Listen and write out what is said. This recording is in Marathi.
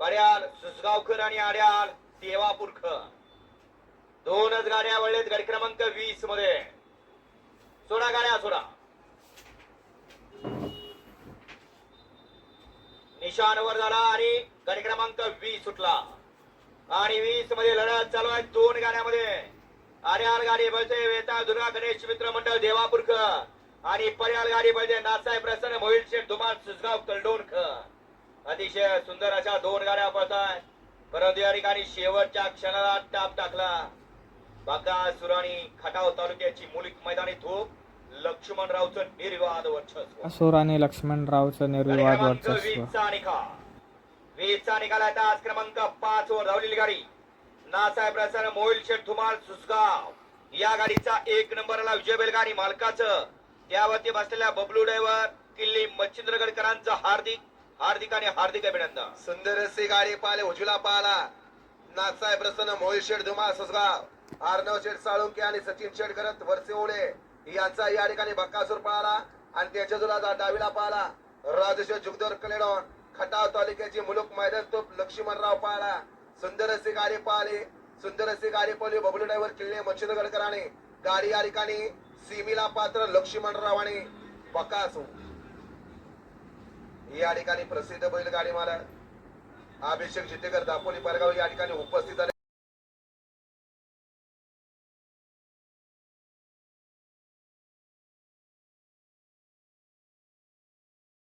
बऱ्याल सुसगावकर आणि आड्याल देवापूरकर दोनच गाड्या वळलेत गाडी क्रमांक वीसमध्ये सोडा गाड्या सोडा. निशान वर झाला आणि गाडी क्रमांक वीस सुटला. आणि वीसमध्ये लढत चालू आहे दोन गाड्यामध्ये आर्याल गाडी बळते वेता दुर्गा गणेश मित्र मंडळ देवापूरकर आणि पर्याल गाडी बळते नासाहेब प्रसन्न मोहिल शेठ धुमाळ सुसगाव कलडोणकर अतिशय सुंदर अशा दोन गाड्या पळताय. परंतु या ठिकाणी शेवटच्या क्षणाला टाप टाकला. बाकासुर आणि खटाव तालुक्याची मुलिक मैदानी धूप लक्ष्मणरावचं निर्वाद वर्चस्व. असुर आणि लक्ष्मणरावचं निर्विवाद वर्चस्व. वीसचा निकाल. वीसचा निकाल आहे आज क्रमांक पाच वर धावलेली गाडी. नासाहेब प्रसन्न मोहिल शेठ धुमाळ सुसगाव. या गाडीचा एक नंबर आला विजय बैलगाडी मालकाचं. त्यावरती बसलेल्या बबलू ड्रायव्हर किल्ली मच्छिंद्रगडकरांचं हार्दिक हार्दिक आणि हार्दिक अभिनंदन. सुंदर अशी गाडी पाले उजवीला पाहला नाथसाहेब प्रसन्न मोहित शेठ धुमा सुसगाव. अर्णव शेठ साळुंके आणि सचिन शेठ करत वरसे ओळे. यांचा या ठिकाणी बक्कासूर पाहला आणि त्याच्या जुला डावीला पाहला राजेश्वर जुगदर कलेडॉन खटाव तालुक्याची मुलुक मैदान तोप लक्ष्मणराव पाहला सुंदर असे गाडी पाहिली सुंदर असे गाडी पाहिली बबलू ड्रायव्हर किल्ले मच्छिंद्रगडकरांनी गाडी या ठिकाणी सीमीला पात्र लक्ष्मणराव आणि बकासूर या ठिकाणी प्रसिद्ध बैलगाडी मालक अभिषेक जितेकर दापोली परगाव या ठिकाणी उपस्थित झाले.